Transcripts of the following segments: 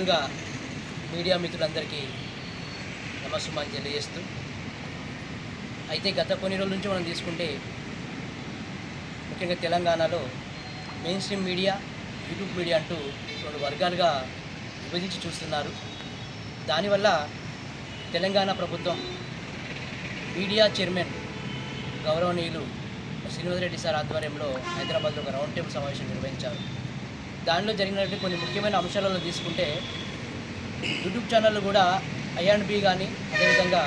ముందుగా మీడియా మిత్రులందరికీ నమస్సుమాన్ తెలియజేస్తూ అయితే గత కొన్ని రోజుల నుంచి మనం తీసుకుంటే ముఖ్యంగా తెలంగాణలో mainstream media YouTube media అంటూ రెండు వర్గాలుగా విభజించి చూస్తున్నారు. దానివల్ల తెలంగాణ ప్రభుత్వం మీడియా చైర్మన్ గౌరవనీయులు శ్రీనివాసరెడ్డి సార్ ఆధ్వర్యంలో హైదరాబాద్లో ఒక రౌండ్ టేబుల్ సమావేశం నిర్వహించారు. దానిలో జరిగినటువంటి కొన్ని ముఖ్యమైన అంశాలలో తీసుకుంటే యూట్యూబ్ ఛానళ్ళు కూడా ఐ అండ్ బి కానీ అదేవిధంగా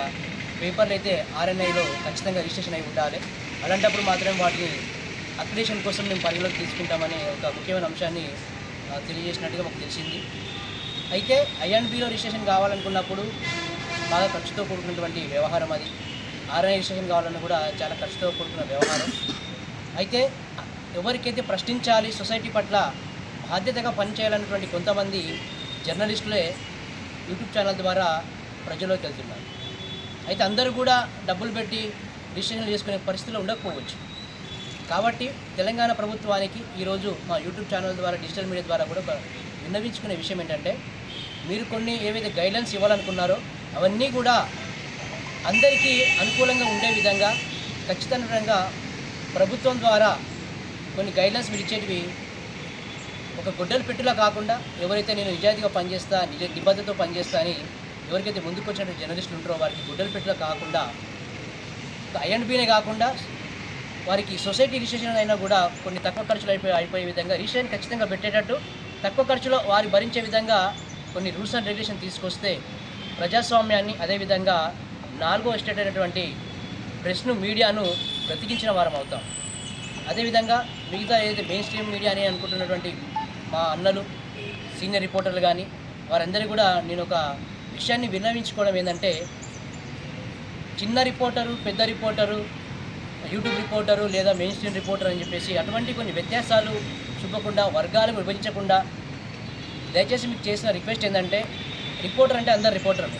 పేపర్లు అయితే ఆర్ఎన్ఐలో ఖచ్చితంగా రిజిస్ట్రేషన్ అయి ఉండాలి. అలాంటప్పుడు మాత్రమే వాటిని అక్రిడేషన్ కోసం మేము పరిగణలోకి తీసుకుంటామనే ఒక ముఖ్యమైన అంశాన్ని తెలియజేసినట్టుగా మాకు తెలిసింది. అయితే ఐ అండ్ బిలో రిజిస్ట్రేషన్ కావాలనుకున్నప్పుడు బాగా ఖర్చుతో కూడుకున్నటువంటి వ్యవహారం అది. ఆర్ఎన్ఐ రిజిస్ట్రేషన్ కావాలన్నా కూడా చాలా ఖర్చుతో కూడుకున్న వ్యవహారం. అయితే ఎవరికైతే ప్రశ్నించాలి సొసైటీ పట్ల బాధ్యతగా పనిచేయాలన్నటువంటి కొంతమంది జర్నలిస్టులే యూట్యూబ్ ఛానల్ ద్వారా ప్రజల్లోకి వెళ్తున్నారు. అయితే అందరూ కూడా డబ్బులు పెట్టి డిసిషన్లు చేసుకునే పరిస్థితిలో ఉండకపోవచ్చు. కాబట్టి తెలంగాణ ప్రభుత్వానికి ఈరోజు మా యూట్యూబ్ ఛానల్ ద్వారా డిజిటల్ మీడియా ద్వారా కూడా విన్నవించుకునే విషయం ఏంటంటే మీరు కొన్ని ఏవైతే గైడ్లైన్స్ ఇవ్వాలనుకున్నారో అవన్నీ కూడా అందరికీ అనుకూలంగా ఉండే విధంగా ఖచ్చితంగా ప్రభుత్వం ద్వారా కొన్ని గైడ్లైన్స్ మీరు ఇచ్చేటివి ఒక గుడ్డలు పెట్టులా కాకుండా ఎవరైతే నేను నిజాయితీగా పనిచేస్తా నిజ నిబద్ధతతో పనిచేస్తా అని ఎవరికైతే ముందుకు వచ్చిన జర్నలిస్టులు ఉంటారో వారికి గుడ్డలు పెట్టులా కాకుండా ఐ అండ్ బీనే కాకుండా వారికి సొసైటీ రిజిస్ట్రేషన్ అయినా కూడా కొన్ని తక్కువ ఖర్చులు అయిపోయి అయిపోయే విధంగా రిజిస్ట్రేషన్ ఖచ్చితంగా పెట్టేటట్టు తక్కువ ఖర్చులో వారు భరించే విధంగా కొన్ని రూల్స్ అండ్ రెగ్యులేషన్ తీసుకొస్తే ప్రజాస్వామ్యాన్ని అదేవిధంగా నాలుగో ఎస్టేట్ అయినటువంటి ప్రెస్ను మీడియాను బ్రతికించిన వారం అవుతాం. అదేవిధంగా మిగతా ఏదైతే మెయిన్ స్ట్రీమ్ మీడియా అని అనుకుంటున్నటువంటి మా అన్నలు సీనియర్ రిపోర్టర్లు కానీ వారందరూ కూడా నేను ఒక విషయాన్ని విన్నవించుకోవడం ఏంటంటే చిన్న రిపోర్టరు పెద్ద రిపోర్టరు యూట్యూబ్ రిపోర్టరు లేదా మెయిన్ స్ట్రీమ్ రిపోర్టర్ అని చెప్పేసి అటువంటి కొన్ని వ్యత్యాసాలు చూపకుండా వర్గాలు విభజించకుండా దయచేసి మీకు చేసిన రిక్వెస్ట్ ఏంటంటే రిపోర్టర్ అంటే అందరు రిపోర్టర్లు.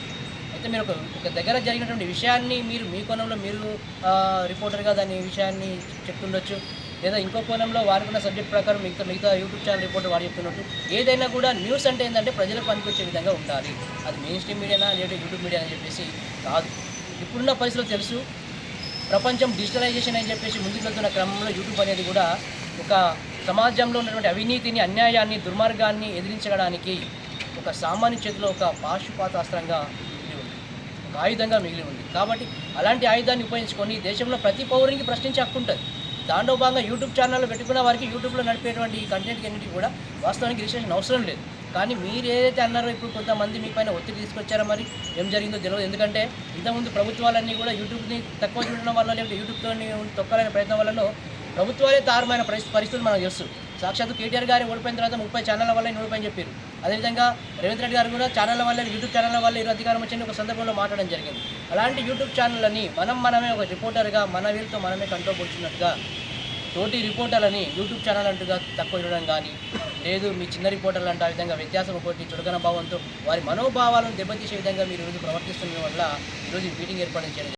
అయితే మీరు ఒక దగ్గర జరిగినటువంటి విషయాన్ని మీరు మీ కోణంలో మీరు రిపోర్టర్గా దాని విషయాన్ని చెప్తుండొచ్చు. లేదా ఇంకో కోణంలో వాడుకున్న సబ్జెక్ట్ ప్రకారం మిగతా మిగతా యూట్యూబ్ ఛానల్ రిపోర్ట్ వాడు చెప్తున్నట్టు ఏదైనా కూడా న్యూస్ అంటే ఏంటంటే ప్రజలకు పనికొచ్చే విధంగా ఉండాలి. అది మెయిన్ స్ట్రీమ్ మీడియానా లేదా యూట్యూబ్ మీడియా అని చెప్పేసి కాదు. ఇప్పుడున్న పరిస్థితులు తెలుసు. ప్రపంచం డిజిటలైజేషన్ అని చెప్పేసి ముందుకు వెళ్తున్న క్రమంలో యూట్యూబ్ అనేది కూడా ఒక సమాజంలో ఉన్నటువంటి అవినీతిని అన్యాయాన్ని దుర్మార్గాన్ని ఎదిరించడానికి ఒక సామాన్య చేతిలో ఒక పాశుపాతాస్త్రంగా మిగిలి ఉంది. ఒక ఆయుధంగా మిగిలి ఉంది. కాబట్టి అలాంటి ఆయుధాన్ని ఉపయోగించుకొని దేశంలో ప్రతి పౌరునికి ప్రశ్నించే హక్కు ఉంటుంది. దాంట్లో భాగంగా యూట్యూబ్ ఛానల్లో పెట్టుకున్న వారికి యూట్యూబ్లో నడిపేటువంటి ఈ కంటెంట్కి అన్నిటికీ కూడా వాస్తవానికి రిజిస్ట్రేషన్ అవసరం లేదు. కానీ మీరు ఏదైతే అన్నారో ఇప్పుడు కొంతమంది మీ పైన ఒత్తిడి తీసుకొచ్చారో మరి ఏం జరిగిందో తెలియదు ఎందుకంటే ఇంతకుముందు ప్రభుత్వాలన్నీ కూడా యూట్యూబ్ని తక్కువ చూడడం వల్ల లేకపోతే యూట్యూబ్తో తొక్కాలనే ప్రయత్నం వల్లనో ప్రభుత్వాలే తారమైన పరిస్థితి పరిస్థితులు మనకు తెలుసు. సాక్షాత్ కేటీఆర్ గారి ఓడిపోయిన తర్వాత ముప్పై ఛానళ్ళ వల్ల ఓడిపోయి చెప్పారు. అదేవిధంగా రేవంత్ రెడ్డి గారు కూడా ఛానళ్ళ వల్ల యూట్యూబ్ ఛానళ్ళ వల్ల ఈరోజు అధికారం వచ్చిన ఒక సందర్భంలో మాట్లాడడం జరిగింది. అలాంటి యూట్యూబ్ ఛానళ్ళని మనం మనమే ఒక రిపోర్టర్గా మన వీళ్ళతో మనమే కంట్రోల్ కూర్చున్నట్టుగా తోటి రిపోర్టర్లని యూట్యూబ్ ఛానల్ అంటుగా తక్కువ చూడడం కానీ లేదు మీ చిన్న రిపోర్టర్లు అంటే ఆ విధంగా వ్యత్యాసం ఒకటి చుడకన భావంతో వారి మనోభావాలను దెబ్బతీసే విధంగా మీరు ఈరోజు ప్రవర్తిస్తున్న వల్ల ఈరోజు మీటింగ్ ఏర్పాటు చేయడం